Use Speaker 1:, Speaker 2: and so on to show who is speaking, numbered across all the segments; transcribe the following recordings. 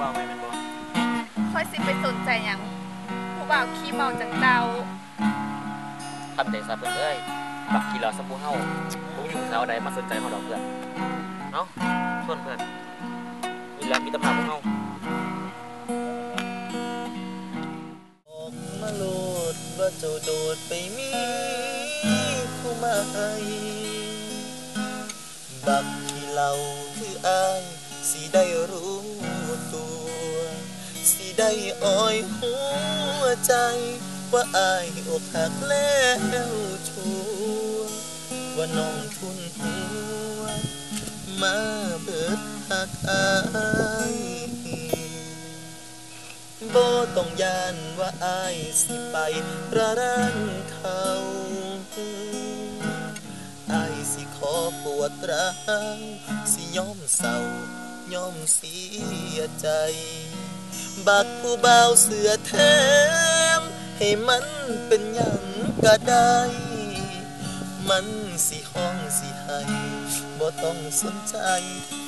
Speaker 1: บ่าวไหมแม่นบ่
Speaker 2: ค่อยสิไปสนใจยังผู้บ่าวขี้เมาจังเจ้า
Speaker 3: ทำใจซะเพื่อนเอ้ยบักกี่หลอดสมูเฮาผู้อยู่สาวใดมาสนใจเขาดอกเพื่อนเอ้าชวนเพื่อนมีแล้วมีตำหนักของเฮา
Speaker 4: อกมาโลดว่าเจ้าโดดไปมีผู้ใหม่บักกีเหล่าคืออายสิได้รู้ ได้อ้อยหัวใจ ว่าอายอกหักแล้วชัวว่าน้องทุนหัว มาเบิดหักอายบ่ต้องยานว่าอายสิไประรานเขาอายสิขอปวดร้าวสิยอมเศร้ายอมเสียใจ บักผู้บ่าเสือแถมให้มันเป็นหยังก็ได้ มันสิห้องสิให้บ่ต้องสนใจ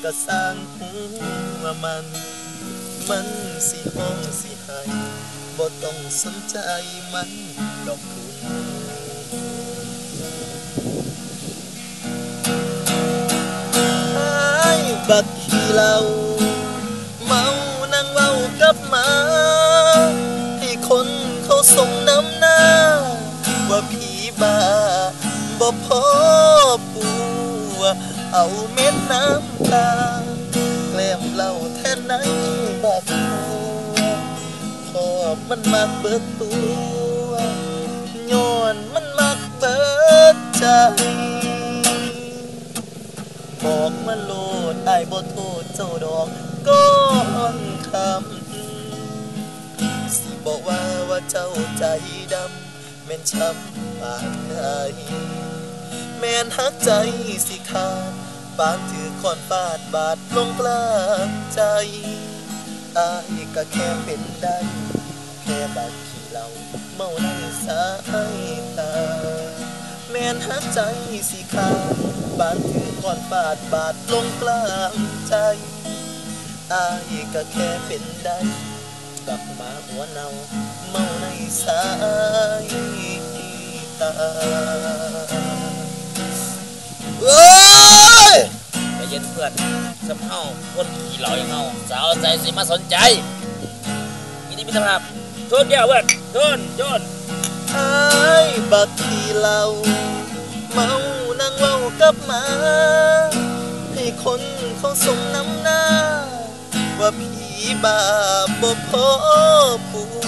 Speaker 4: ก็สร้างหัวมัน มันสิห้องสิให้บ่ต้องสนใจมันดอกคุณไอ้บักขี้เหล้า กลับมา ให้คนเขาส่งน้ำหน้า ว่าผีบ้าบ่พอปัว เอาเม็ดน้ำตาแกล้มเหล่าแทนในบักพอมันมักเบิดตัวย้อนมันมักเบิดใจบอกมาโลดไอ้ายบ่โทษเจ้าดอกก้อนคำ สิบอกว่าว่าเจ้าใจดำแม่นช้ำปานใดแม่นหักใจสิขาดปานถือคอนฟาดบาดลงกลางใจอายก็แค่เป็นได้แค่บาดขี้เหล้าเมาในสายตาแม่นหักใจสิขาดปานถือคอนฟาดบาดลงกลางใจอายก็แค่เป็นได้ กลับมาหัวเนาเมาในสายตาเอ้ย
Speaker 3: ใจเย็นเพื่อนสำเฮาคนกี่เหล่าอย่างเฮาสาวใจสิมาสนใจมีที่มีตำราทุนเดียวเพื่อนทุนทุน
Speaker 4: ไอ้บักขี้เหล้าเมานั่งเว้ากลับมา ให้คนเขาส่งน้ำหน้า ว่าผีบาบ่พอผัว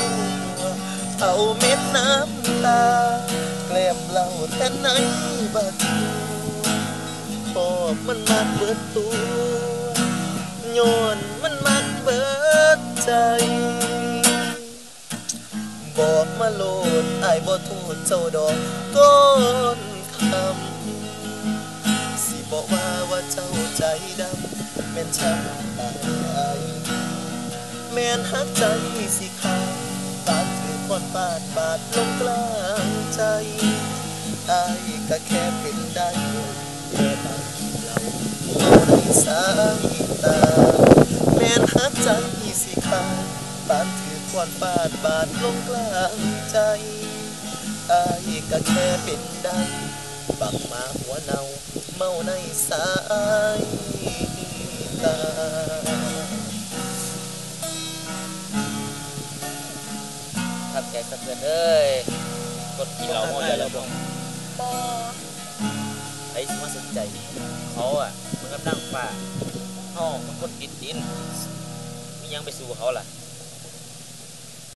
Speaker 4: เอาเม็ดน้ำตา แกล้มเหล้าแทนในบักหัวพอมันมาเบิดตัวย้อนมันมาเบิดใจ บอกมาโลดไอ้บ่โทษเจ้าดอกก้อนคำสิบอกว่าว่าเจ้าใจดำแม่นช้ำตา แม่นหักใจสิขาดปาดถือคนปาดบาดลงกลางใจไอ้ายก็แค่เป็นได้แค่บางทีเราเมาในสายตาแม่นหักใจสิขาดปานถือควานฟาดบาดลงกลางใจอายก็แค่เป็นได้บักหมาหัวเนาเมาในสายตา
Speaker 3: สะเพื่อนเอ้ยคนกี่เหล่าเมาอย่าละบ่
Speaker 2: บอ
Speaker 3: ไอ้สิมาสนใจ เขาอะมันกำลังฟ่าห้องมันคนติดดินมียังไปสู่เขาล่ะ